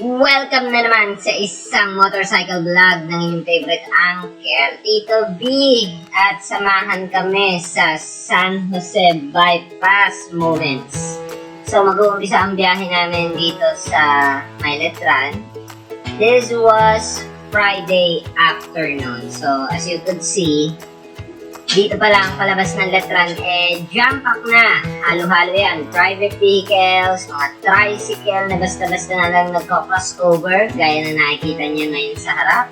Welcome na naman sa isang motorcycle vlog ng inyong favorite uncle, Tito B. At samahan kami sa San Jose Bypass Moments. So mag-uumpisa ang biyahe namin dito sa Mailetran. This was Friday afternoon. So as you could see, dito pa lang palabas ng Letran, eh, jump pack na. Halo-halo yan. Private vehicles, mga tricycle na basta-basta na lang nagko-crossover, gaya na nakikita niyo ngayon sa harap.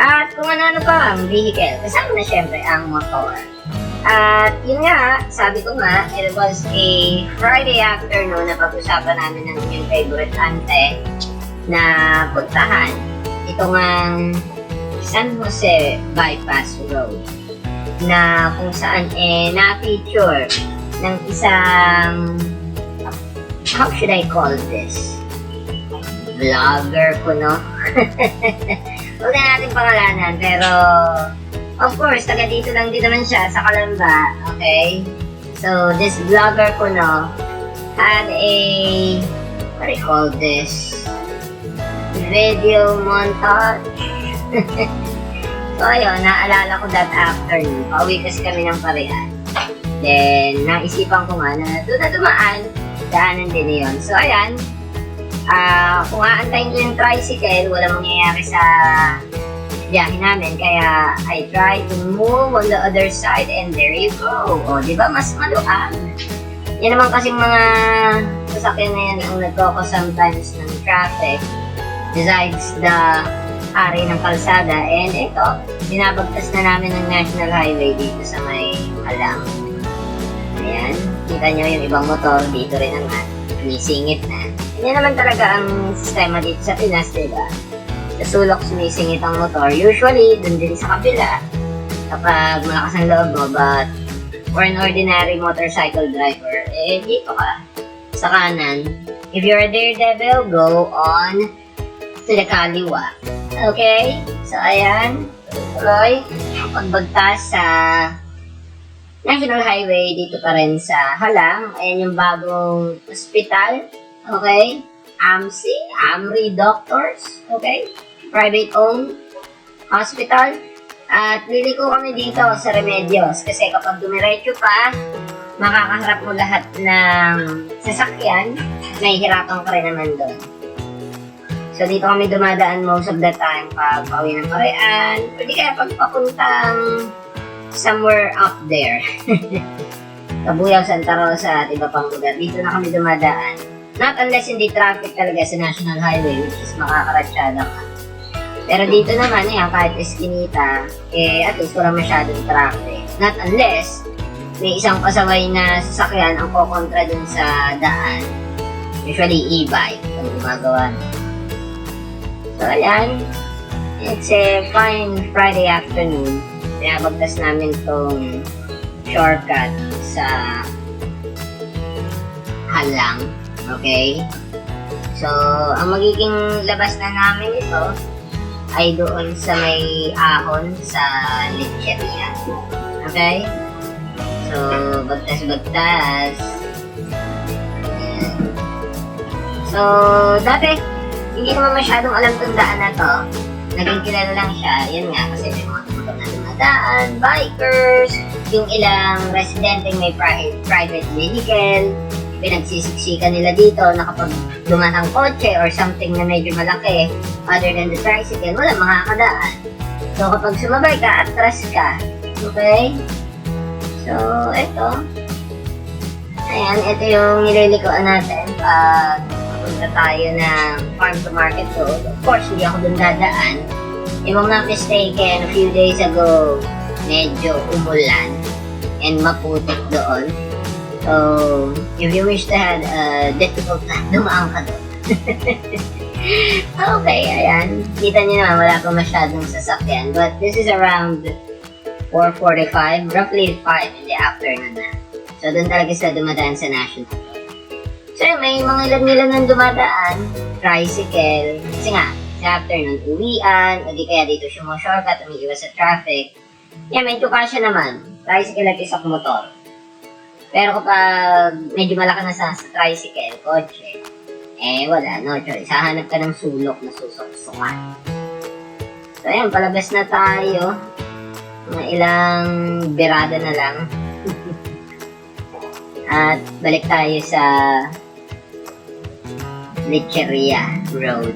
At kung ano-ano pa ang vehicle, kasama na syempre ang motor. At yun nga, sabi ko nga, it was a Friday afternoon na pag-usapan namin ng yung favorite ante na puntahan. Ito nga San Jose Bypass Road na kung saan eh na-feature ng isang how should I call this? Vlogger ko, no? Huwag na natin pangalanan, pero of course, taga dito lang din naman siya sa Kalamba, okay? So, this vlogger ko, no, had a, what do you call this? Video montage. So ayun, naalala ko that afternoon, pauwi kasi kami ng parehan. Then, naisipan ko nga na doon na dumaan, daanan din yun. So ayan, ah kung aantayin ko yung tricycle, walang mangyayari sa biyahe namin. Kaya I try to move on the other side and there you go. O, di ba? Mas maluang. Yan naman kasing mga sasakyan na yan ang nagkoko sometimes ng traffic besides the ari ng kalsada. And ito, binabagtas na namin ng National Highway dito sa may Alang. Ayan, kita nyo yung ibang motor dito rin naman. Sumisingit na. Yan naman talaga ang sistema dito sa Pinas, diba? Sa sulok sumisingit ang motor. Usually, dun din sa kabila. Kapag malakas ang loob mo, but for an ordinary motorcycle driver, eh, dito ka. Sa kanan. If you're a daredevil, go on to the kaliwa. Okay? So, ayan. Tuloy. Pagbagtas sa National Highway, dito pa rin sa Halang. Ayan yung bagong hospital. Okay? AMSI, AMRI Doctors. Okay? Private owned hospital. At liliko kami dito sa Remedios. Kasi kapag dumiretso pa, makakaharap mo lahat ng sasakyan, nahihirapan ka rin naman doon. So, dito kami dumadaan most of the time pag pauwi ng Korean. Pwede kaya pag papuntang somewhere up there. Kabuyaw, Santa Rosa at iba pang lugar. Dito na kami dumadaan. Not unless hindi traffic talaga sa National Highway, which is makakaratsada ka. Pero dito naman, yan, kahit eskinita, eh, at least wala masyadong traffic. Not unless, may isang pasaway na sasakyan ang kokontra dun sa daan. Usually, e-bike ang gumagawa. So, ayan. It's a fine Friday afternoon. Pinabagtas namin tong shortcut sa halang. Okay? So, ang magiging labas na namin ito ay doon sa may ahon sa lecheria. Okay? So, bagtas-bagtas. So, dati, hindi naman masyadong alam tong daan na to. Naging kilala lang siya. Yan nga, kasi may mga motor na dumadaan, bikers, yung ilang residente may pri- private vehicle, pinagsisiksikan nila dito na kapag dumaan ang kotse or something na medyo malaki other than the tricycle, wala makakadaan. So kapag sumabay ka, atras ka. Okay? So, ito. Ayan, ito yung nililikuan natin pag punta tayo ng farm to market road. Of course, hindi ako dun dadaan. If I'm not mistaken, a few days ago, medyo umulan and maputik doon. So, if you wish to have a difficult time, dumaan ka doon. okay, ayan. Kita niyo naman, wala pa masyadong sasakyan. But this is around 4.45, roughly 5 in the afternoon na. So, doon talaga sa dumadaan sa National Yun, may mga ilan-ilan nang dumadaan, tricycle, kasi nga, sa afternoon, uwian, o di kaya dito siya mo shortcut, umiiwas sa traffic. Yan, medyo kasya naman. Tricycle at isang motor. Pero kapag medyo malaki na sa, sa tricycle, kotse, eh wala, no choice. Hahanap ka ng sulok na susuksukan. So ayan, palabas na tayo. Mga ilang birada na lang. At balik tayo sa Lecheria Road.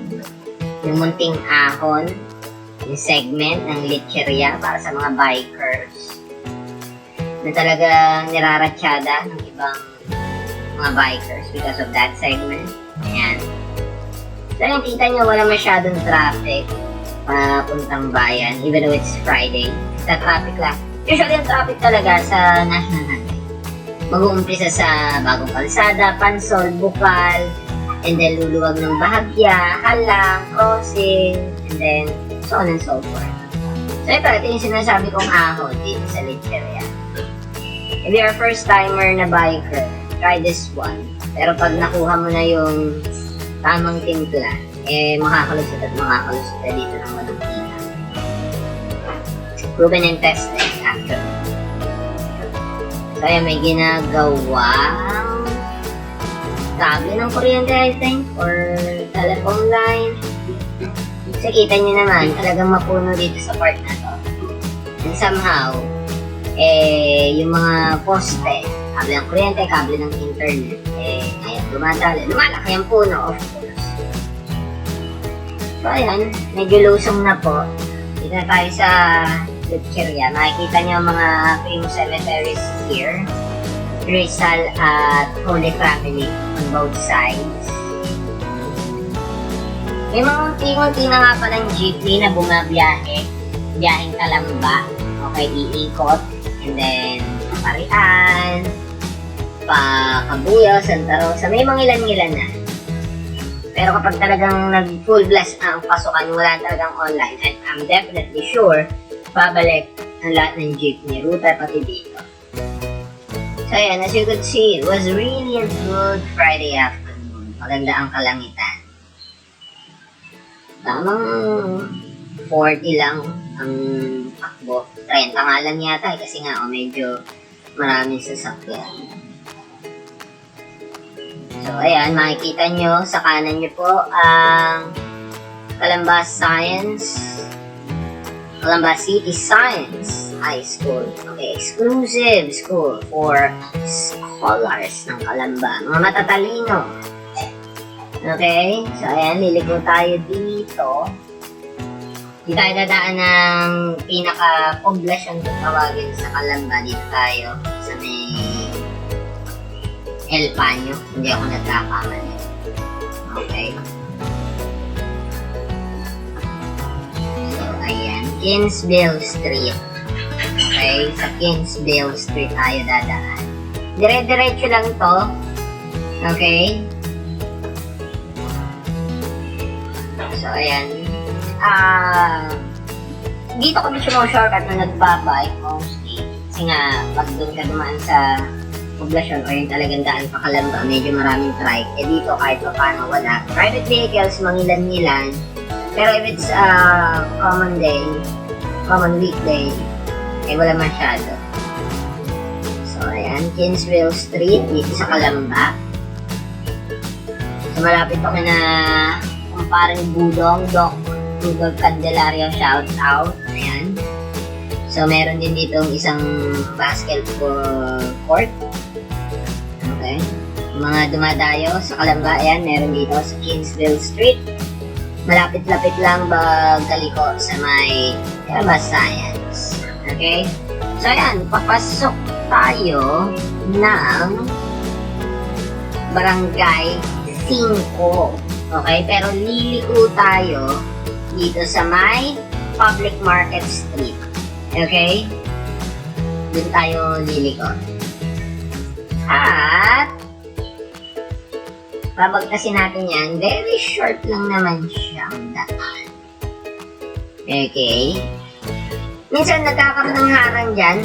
Yung munting ahon, yung segment ng Lecheria para sa mga bikers na talagang niraratsyada ng ibang mga bikers because of that segment. Ayan. So, yung kita nyo, wala masyadong traffic papuntang bayan, even though it's Friday. Sa traffic lang. Usually, yung traffic talaga sa National Highway. Mag-uumpisa sa Bagong Kalsada, Pansol, Bukal, and then luluwag ng Bahagya, Halang, Crossing, and then so on and so forth. So, ito, ito yung sinasabi kong ahon dito sa Lecheria. If you're a first-timer na biker, try this one. Pero pag nakuha mo na yung tamang timpla, eh makakalusot at makakalusot ka dito ng malupita. Proven and tested, actually. So, ayan, may ginagawang kable ng kuryente, I or telephone line. So, kita nyo naman, talagang mapuno dito sa part na to. And somehow, eh, yung mga poste, kable ng kuryente, kable ng internet, eh, ayan, dumadali. Lumalaki ang puno, of course. So, ayan, medyo lusong na po. Dito na tayo sa Lucheria. Makikita niyo ang mga famous cemeteries here. Rizal at Holy Family on both sides. May mga unti-unti na nga palang jeepney na bumabiyahe. Biyaheng Kalamba. Okay, iikot. And then, Parian, pa Kabuyo, Santa Rosa. May mga ilan-ilan na. Pero kapag talagang nag-full blast ang pasukan, wala talagang online. And I'm definitely sure, babalik ang lahat ng jeepney, ruta pati dito. So ayan, as you could see, it was really a good Friday afternoon. Maganda ang kalangitan. Tamang 40 lang ang takbo. 30 nga lang yata eh, kasi nga oh, medyo maraming sasakyan. So ayan, makikita nyo sa kanan nyo po ang Calamba Science Calamba City Science High School. Okay, exclusive school for scholars ng Calamba. Mga matatalino. Okay, so ayan, liliko tayo dito. Di tayo dadaan ng pinaka-poblasyon kung tawagin sa Calamba. Dito tayo sa may El Paño. Hindi ako nagkakamali. Okay. Ayan. Kingsville Street. Okay, sa Kingsville Street tayo dadaan. Dire-diretso lang to. Okay? So, ayan. Ah, dito kami shortcut na nagbabike mostly. Kasi nga, pag doon ka dumaan sa poblasyon o yung talagang daan pa kalamba, medyo maraming trike. Eh dito kahit pa paano wala. Private vehicles, mangilan-ngilan. Pero if it's a common day, common weekday, eh wala masyado. So ayan, Kingsville Street, dito sa Kalamba. So malapit pa na kumparing Budong, Doc Budong Candelario, shout out. Ayan. So meron din dito isang basketball court. Okay. Mga dumadayo sa Kalamba, ayan, meron dito sa Kingsville Street. Malapit-lapit lang ba kaliko sa may Kalamba Science. Okay? So, ayan, papasok tayo ng Barangay 5. Okay? Pero liliko tayo dito sa may Public Market Street. Okay? Doon tayo liliko. At, babagtasin natin yan. Very short lang naman siyang daan. Okay? Minsan nagkakaroon ng harang dyan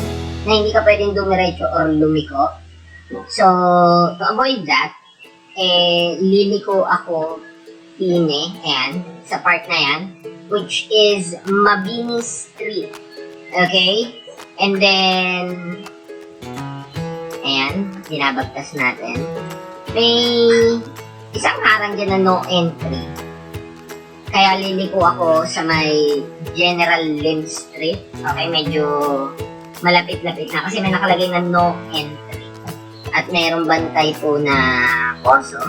na hindi ka pwedeng dumiretso or lumiko. So, to avoid that, eh, liliko ako pine, ayan, sa part na yan, which is Mabini Street. Okay? And then, ayan, binabagtas natin. May isang harang dyan na no entry. Kaya liliko ako sa may General Lim Street. Okay, medyo malapit-lapit na kasi may nakalagay na no entry. At mayroong bantay po na poso.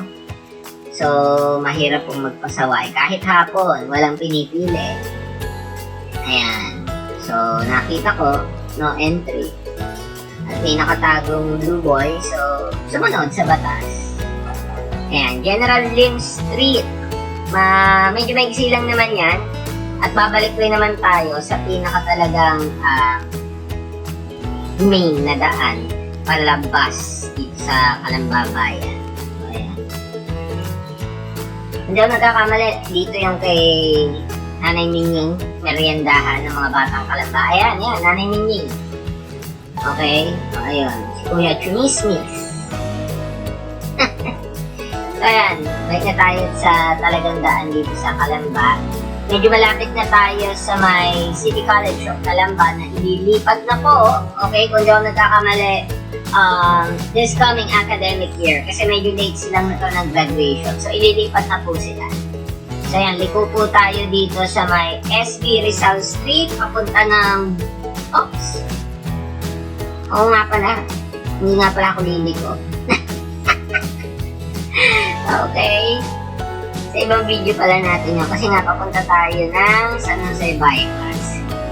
So, mahirap pong magpasaway. Kahit hapon, walang pinipili. Ayan. So, nakita ko, no entry. At may nakatagong blue boy, so sumunod sa batas. Ayan, General Lim Street. Ma medyo maigsi lang naman yan. At babalik rin naman tayo sa pinaka talagang ah, main na daan palabas dito sa Kalambabayan. So, ayan. Hindi ako nagkakamali. Dito yung kay Nanay Ningning, meriendahan ng mga batang Kalamba. Ayan, yan, Nanay Ningning. Okay? O, ayun. Si Kuya Chumismis. Ayan. Balik na tayo sa talagang daan dito sa Kalamba. Medyo malapit na tayo sa may City College of Calamba na ililipat na po. Okay, kung di ako nagkakamali, um, this coming academic year. Kasi medyo late silang na ng graduation. So, ililipat na po sila. So, ayan, liko po tayo dito sa may SB Rizal Street, papunta ng... Oops! Oo nga pala. Hindi nga pala ako liliko. Okay. Sa ibang video pala natin yun. Kasi nga papunta tayo ng San Jose Bypass.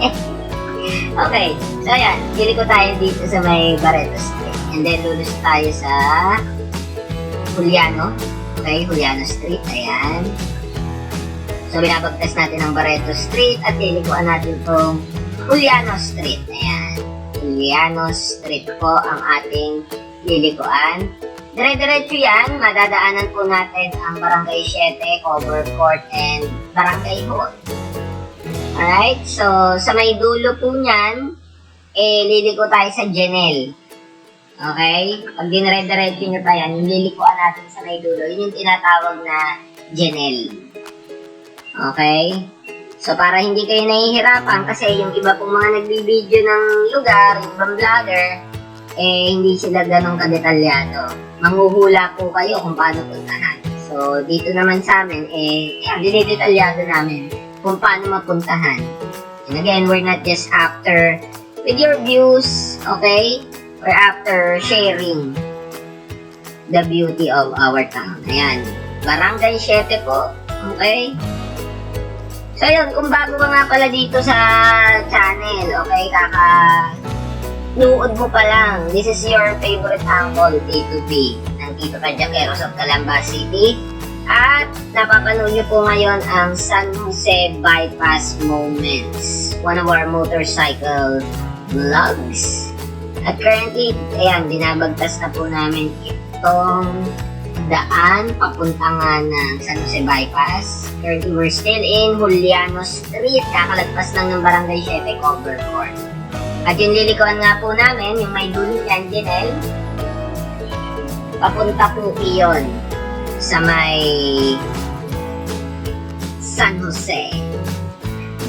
okay. So, ayan. Liliko tayo dito sa may Barreto Street. And then, lulus tayo sa Juliano. Okay, Juliano Street. Ayan. So, binabagtas natin ang Barreto Street at lilikuan natin itong Juliano Street. Ayan. Juliano Street po ang ating lilikuan. Dire-diretso yan, madadaanan po natin ang Barangay 7, Cover Court, and Barangay Hall. Alright, so sa may dulo po niyan, eh, liliko tayo sa Janelle. Okay? Pag dinire-diretso nyo pa yan, yung lilikuan natin sa may dulo, yun yung tinatawag na Janelle. Okay? So, para hindi kayo nahihirapan, kasi yung iba pong mga nagbibideo ng lugar, yung ibang vlogger, eh, hindi sila ganun kadetalyado. Manghuhula po kayo kung paano puntahan. So, dito naman sa amin, eh, yan, dinidetalyado namin kung paano mapuntahan. And again, we're not just after with your views, okay? We're after sharing the beauty of our town. Ayan. Barangay 7 po. Okay? So yun, kung bago ka nga pala dito sa channel, okay, kaka nuod mo pa lang, this is your favorite uncle, T2P, ng Tito Kajakeros of Calamba City. At napapanood niyo po ngayon ang San Jose Bypass Moments, one of our motorcycle vlogs. At currently, ayan, binabagtas na po namin itong daan papunta nga ng San Jose Bypass. Currently, we're still in Juliano Street. Kakalagpas lang ng Barangay 7 Cover Court. At yung lilikuan nga po namin, yung may dulo yan, Janelle, papunta po iyon sa may San Jose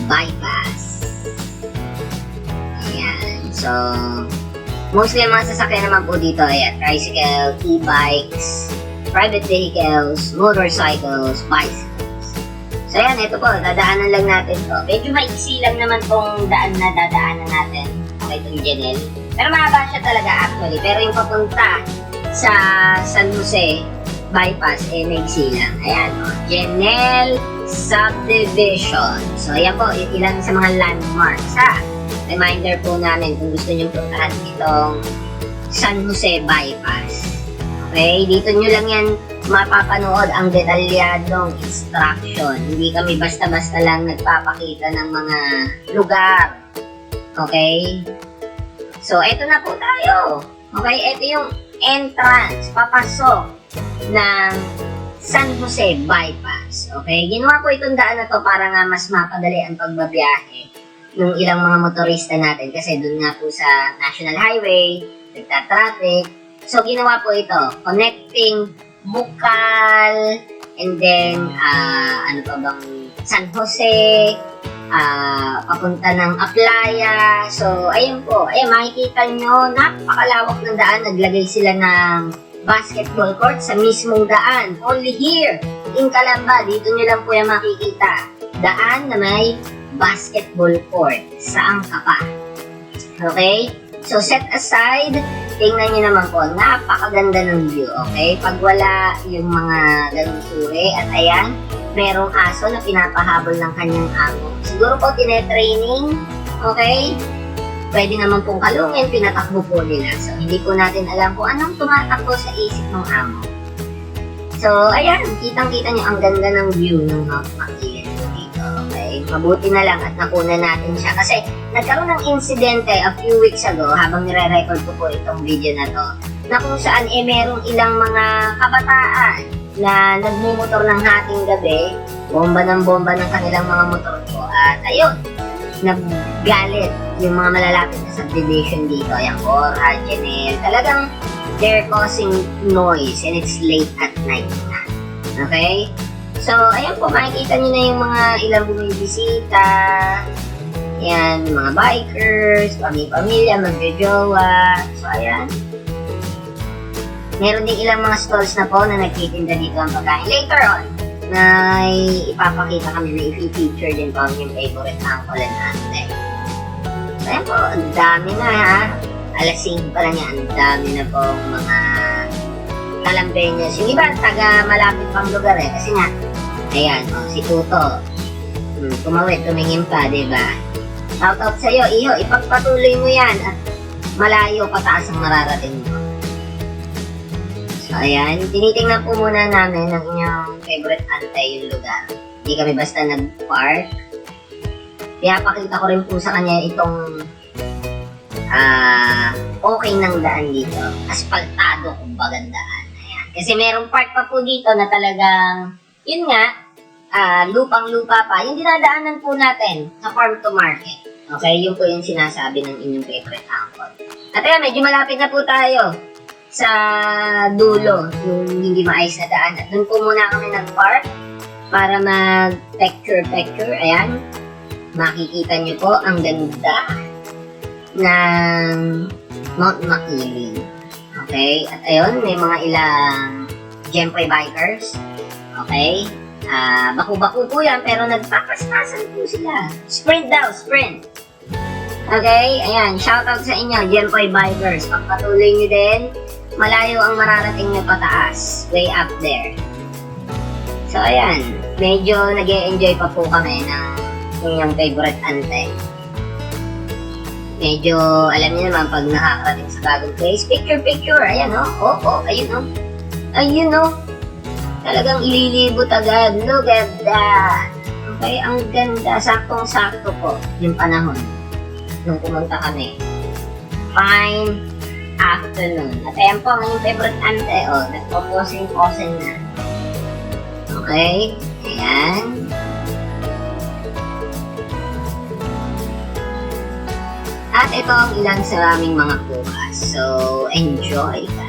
Bypass. Ayan. So, mostly ang mga sasakyan naman po dito ay tricycle, e-bikes, private vehicles, motorcycles, bicycles. So yan, ito po, dadaanan lang natin to. Medyo maiksi lang naman tong daan na dadaanan natin. Itong Janelle. Pero mahaba siya talaga actually. Pero yung papunta sa San Jose bypass, eh, maiksi lang. Ayan, o. Janelle Subdivision. So, ayan po, ilan sa mga landmarks, ha? Reminder po namin kung gusto nyo puntahan itong San Jose bypass. Okay, dito nyo lang yan mapapanood ang detalyadong instruction. Hindi kami basta-basta lang nagpapakita ng mga lugar. Okay? So, eto na po tayo. Okay, eto yung entrance, papasok ng San Jose Bypass. Okay, ginawa po itong daan na to para nga mas mapadali ang pagbabiyahe ng ilang mga motorista natin kasi doon nga po sa National Highway, nagta-traffic, So, ginawa po ito, connecting Bukal, and then, ah, ano pa bang, San Jose, ah, papunta ng Aplaya. So, ayun po, ayun, makikita nyo, napakalawak ng daan, naglagay sila ng basketball court sa mismong daan. Only here in Calamba. Dito nyo lang po yan makikita. Daan na may basketball court. Saan ka pa? Okay? So, set aside, tingnan nyo naman po, napakaganda ng view, okay? Pag wala yung mga ganung suri, at ayan, merong aso na pinapahabol ng kanyang amo. Siguro po, tinetraining, okay? Pwede naman pong kalungin, pinatakbo po nila. So, hindi po natin alam kung anong tumatakbo sa isip ng amo. So, ayan, kitang-kita nyo ang ganda ng view ng Mount Makiling dito, okay? Mabuti na lang at nakuna natin siya. Kasi, nagkaroon ng insidente a few weeks ago habang nire-record ko po itong video na to na kung saan eh merong ilang mga kabataan na nagmumotor ng hating gabi, bomba ng bomba ng kanilang mga motor ko at ayun, naggalit yung mga malalapit na subdivision dito, yung Borja, Janel, talagang they're causing noise and it's late at night na. Okay? So, ayan po, makikita nyo na yung mga ilang bumibisita, yan, mga bikers, pami-pamilya, magjojowa. So, ayan. Meron din ilang mga stalls na po na nagtitinda dito ang pagkain. Later on, na ipapakita kami na i-feature din po ang yung favorite uncle and ate. So, ayan po, ang dami na ha. Alas 5 pa lang yan, ang dami na po mga talambenyas. Yung iba, taga malapit pang lugar eh. Kasi nga, ayan, oh, si Tuto. Hmm, tumawid, tumingin pa, di ba? Shout out sa'yo, iyo, ipagpatuloy mo yan at malayo pataas ang mararating mo. So, ayan, tinitingnan po muna namin ang inyong favorite antay yung lugar. Hindi kami basta nag-park. Kaya pakita ko rin po sa kanya itong ah okay ng daan dito. Aspaltado, kumbaga daan. Ayan. Kasi merong part pa po dito na talagang, yun nga, ah, lupang-lupa pa. Yung dinadaanan po natin sa farm to market. Okay, yun po yung sinasabi ng inyong favorite uncle. At ayan, medyo malapit na po tayo sa dulo yung hindi maayos na daan. At doon po muna kami nag-park para mag-picture-picture. Ayan, makikita niyo po ang ganda ng Mount Makiling. Okay? At ayun, may mga ilang Gempoy bikers. Okay? Ah, baku-baku po yan, pero nagpapaspasan po sila. Sprint daw, sprint. Okay? Ayan, shoutout sa inyo, Gempoy bikers. Pagpatuloy nyo din, malayo ang mararating nyo pataas. Way up there. So, ayan. Medyo nag enjoy pa po kami ng inyong favorite ante. Medyo, alam niyo naman, pag nakakarating sa bagong place, picture-picture, ayan o, oh, oh, ayun o. Ayun o. Talagang ililibot agad. Look at that. Okay, ang ganda. Saktong-sakto po yung panahon nung pumunta kami. Fine afternoon. At ayan po, ang favorite ante, o, oh, nagpo-posing-posing na. Okay, ayan. At ito ang ilang sa aming mga bukas. So, enjoy guys!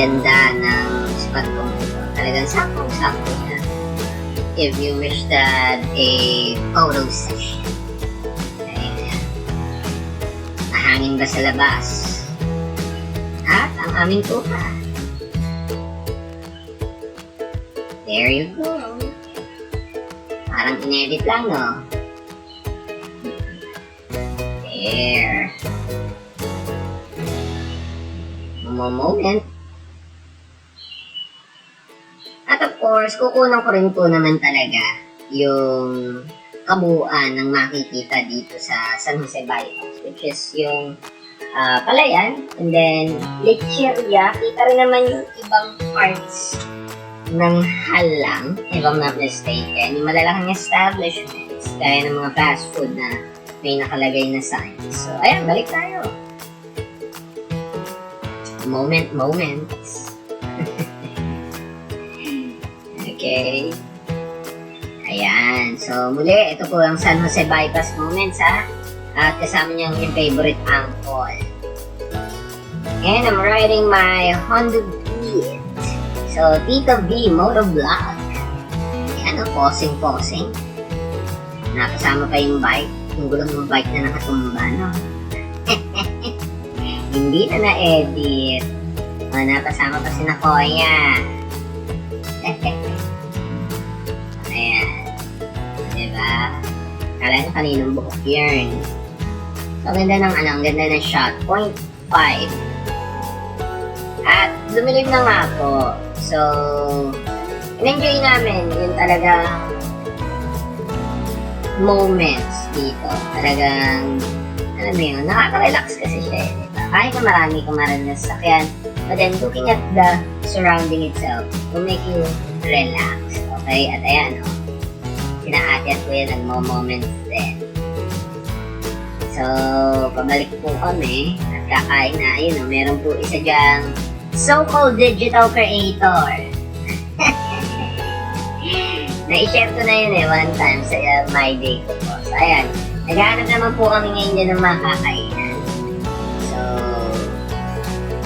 Napakaganda ng spot ko ito. Talagang saktong-sakto siya. If you wish that a photo session. Ayan. Mahangin ba sa labas? At ang aming tupa. There you go. Parang inedit lang, no? Course, kukunan ko rin po naman talaga yung kabuuan ng makikita dito sa San Jose Bypass, which is yung ah, Palayan, and then Lecheria, kita rin naman yung ibang parts ng Halang, if I'm not mistaken, yung malalaking establishments, gaya ng mga fast food na may nakalagay na signs. So, ayan, balik tayo. Moment, moments. Okay. Ayan. So, muli, ito po ang San Jose Bypass Moments, ha? At kasama niyo ang inyong favorite angkol. And I'm riding my Honda Beat. So, Tito B Motovlog. Ayan, oh, posing-posing. Nakasama pa yung bike. Yung gulong ng bike na nakatumba, no? Hindi na na-edit. O, napasama pa si Nakoya. Ayan. Kala nyo kaninong buhok yun. So, ganda ng ano, ang ganda ng shot. Point 5. At lumilim na nga po. So, in-enjoy namin yung talagang moments dito. Talagang, alam mo yun, nakaka-relax kasi siya. eh, Diba? Kahit na marami kang maraming sasakyan, but then looking at the surrounding itself will make you relax. Okay? At ayan, oh, sinaatyat ko yun nagmo-moments din. So, pabalik po kami at kakain na. Ayun, oh, meron po isa dyang so-called digital creator. Na-share ko na yun eh, one time sa uh, My Day ko po. So, ayan. Naghahanap naman po kami ngayon dyan ng mga kakainan. So,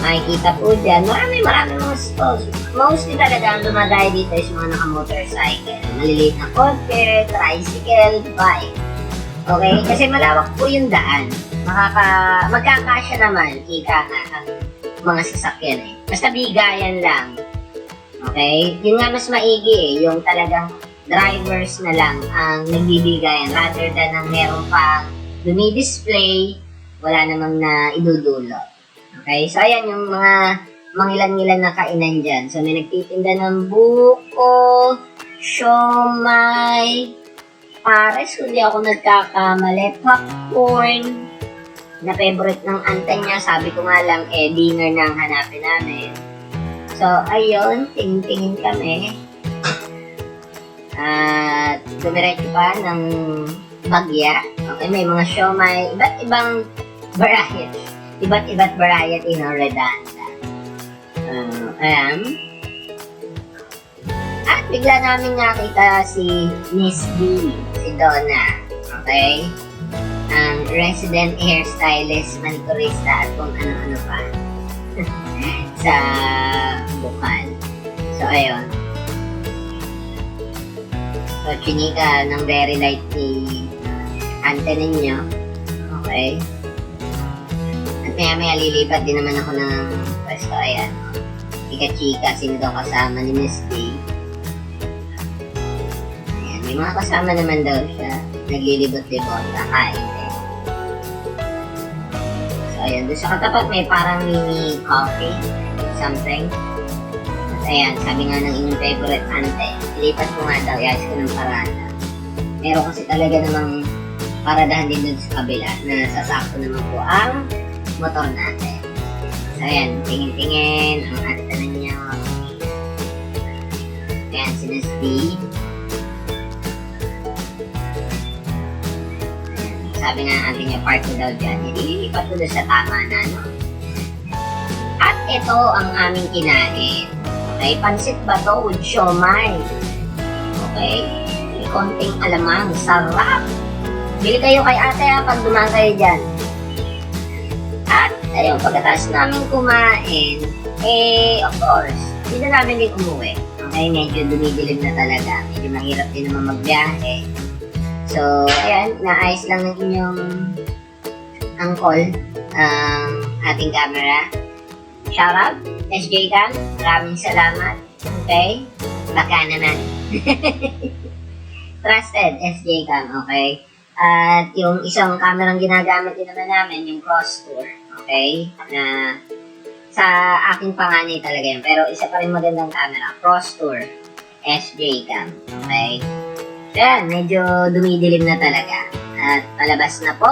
makikita po dyan. Marami, marami mga stalls. Mostly talaga ang dumadayo dito is mga naka-motorcycle. Maliliit na kotse, tricycle, bike. Okay? Kasi malawak po yung daan. Makaka, magkakasya naman, kita nga ang mga sasakyan eh. Basta bigayan lang. Okay? Yun nga mas maigi eh, yung talagang drivers na lang ang nagbibigayan rather than ang meron pang dumidisplay, wala namang na idudulot. Okay? So, ayan yung mga mangilan-ngilan na kainan dyan. So, may nagtitinda ng buko, siomay, pares, kung di ako nagkakamali, popcorn, na favorite ng anta niya. Sabi ko nga lang, eh, dinner na ang hanapin namin. So, ayun, tingin-tingin kami. At dumiretso pa ng bagya. Okay, may mga siomay, iba't ibang variety. Iba't iba't variety ng redanda. Uh, ayan. At bigla namin nakita si Miss D, si Donna. Okay? Ang resident hairstylist, manicurista, at kung ano-ano pa. sa bukal. So, ayun. So, chinika ng very light ni ante ninyo. Okay. Maya maya lilipat din naman ako ng pwesto. Ayan. Chika-chika. Sino daw kasama ni Miss D? Ayan. May mga kasama naman daw siya. Naglilibot-libot. Kakain. So, ayan. Doon sa katapat may parang mini coffee. Something. At ayan, sabi nga ng inyong favorite ante, ilipat ko nga daw, iayos ko ng parada. Meron kasi talaga namang paradahan din dun sa kabila na sasakto naman po ang motor natin. So ayan, tingin-tingin, ang ante ninyo. Ayan, si Miss D. Ayan, Sabi nga ang ate niya, park ko daw dyan. Hindi lilipat ko sa tama na, no? At ito ang aming kinain. Okay, pansit bato with siomay. Okay, may konting alamang, sarap. Bili kayo kay ate ha, pag dumaan kayo dyan. At, ayun, pagkatapos namin kumain, eh, of course, hindi na namin din umuwi. Okay, medyo dumidilim na talaga. Medyo mahirap din naman magbiyahe. So, ayan, naayos lang ng inyong angkol ang ating camera. Shoutout, SJ Cam. Maraming salamat. Okay? Baka naman. Trusted, SJ Cam. Okay? At yung isang kamerang ginagamit din naman namin, yung cross tour. Okay? Na sa aking panganay talaga yun. Pero isa pa rin magandang camera. Cross tour. SJ Cam. Okay? Yan, medyo dumidilim na talaga. At palabas na po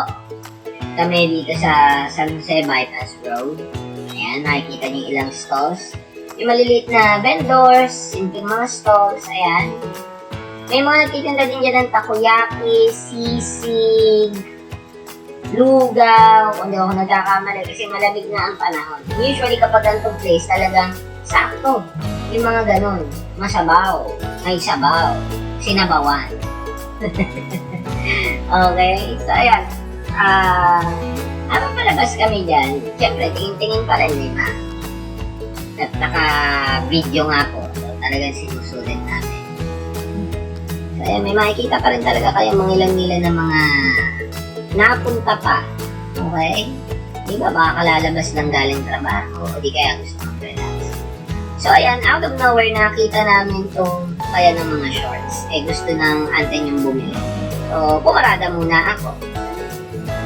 kami dito sa San Jose Bypass Road. Ayan, nakikita niyo ilang stalls. Yung maliliit na vendors, simpleng mga stalls, ayan. May mga nagtitinda din dyan ng takoyaki, sisig, lugaw, kung di ako nagkakamali kasi malamig na ang panahon. Usually kapag ganitong place, talagang sakto. Yung mga ganun. Masabaw. May sabaw. Sinabawan. okay? So, ayan. Ah, habang palabas kami dyan, syempre, tingin-tingin pa rin, di ba? At naka-video nga po. So, talagang sinusulit natin. So, ayan, may makikita pa rin talaga kayo mga ilang-ilan na mga napunta pa. Okay? Di ba, baka kalalabas lang galing trabaho o di kaya gusto mag-relax. So, ayan, out of nowhere, nakita namin tong kaya ng mga shorts. Eh, gusto ng ante yung bumili. So, pumarada muna ako.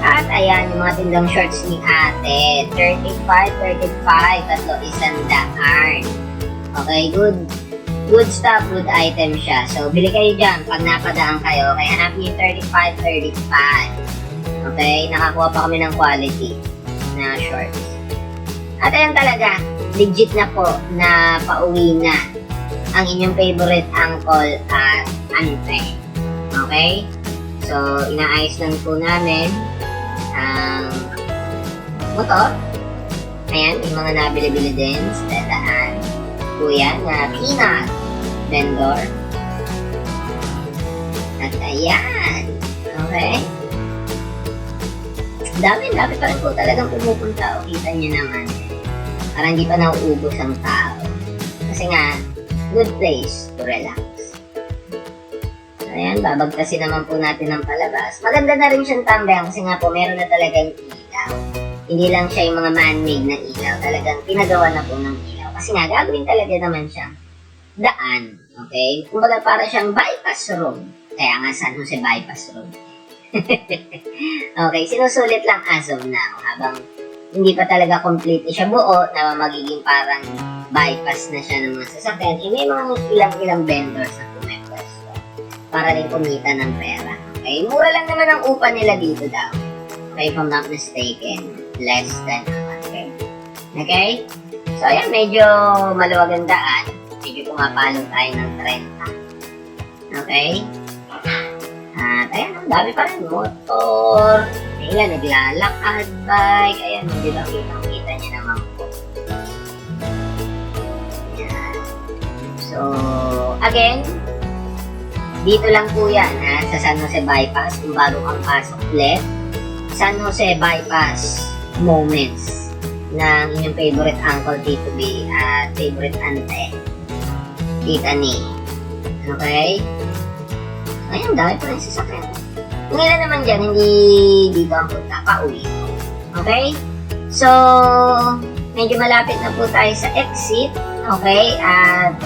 At ayan, yung mga tindang shorts ni ate. 35, 35, tatlo isang daan. Okay, good. Good stuff, good item siya. So, bili kayo dyan pag napadaan kayo. Kaya hanap niyo yung 35, 35. Okay, nakakuha pa kami ng quality na shorts. At ayan talaga, legit na po na pauwi na ang inyong favorite uncle at ante. Okay? So, inaayos lang po namin ang motor. Ayan, yung mga nabili-bili din sa dadaan. Kuya na peanut vendor. At ayan. Okay? Dami, dami pa rin po talagang pumupunta. O, kita niyo naman. Parang hindi pa nauubos ang tao. Kasi nga, good place to relax. Ayan, babagtasin naman po natin ng palabas. Maganda na rin siyang tambayan kasi nga po meron na talagang ilaw. Hindi lang siya yung mga man-made na ilaw. Talagang pinagawa na po ng ilaw. Kasi nga, gagawin talaga naman siya daan. Okay? Kumbaga para siyang bypass road. Kaya nga San Jose bypass road. okay, sinusulit lang as of now. Habang hindi pa talaga complete siya buo na magiging parang bypass na siya ng mga sasakyan. Eh, may mga ilang-ilang vendors na pumepwesto para rin kumita ng pera. Okay? Mura lang naman ang upa nila dito daw. Okay, if I'm not mistaken. Less than a hundred. Okay? So, ayan, medyo maluwag ang daan. Medyo pumapalo tayo ng 30. Okay? At ayan, ang dami pa rin. Motor. Ayan, naglalakad, bike. Ayan, hindi ba kitang-kita niya naman po. So, again, dito lang po yan ha, sa San Jose Bypass. Kung bago kang pasok ulit, San Jose Bypass moments ng inyong favorite uncle Tito B at favorite ante, Tita ni. Okay? Ayun, dahil pa rin sasakyan. Kung ilan naman dyan, hindi dito ang punta, pauwi. Okay? So, medyo malapit na po tayo sa exit. Okay? At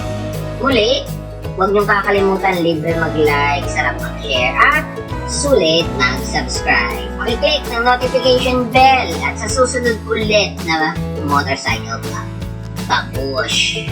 muli, huwag niyong kakalimutan libre mag-like, sarap mag-share, at sulit mag-subscribe. Pakiclick ng notification bell at sa susunod ulit na motorcycle vlog. Babush!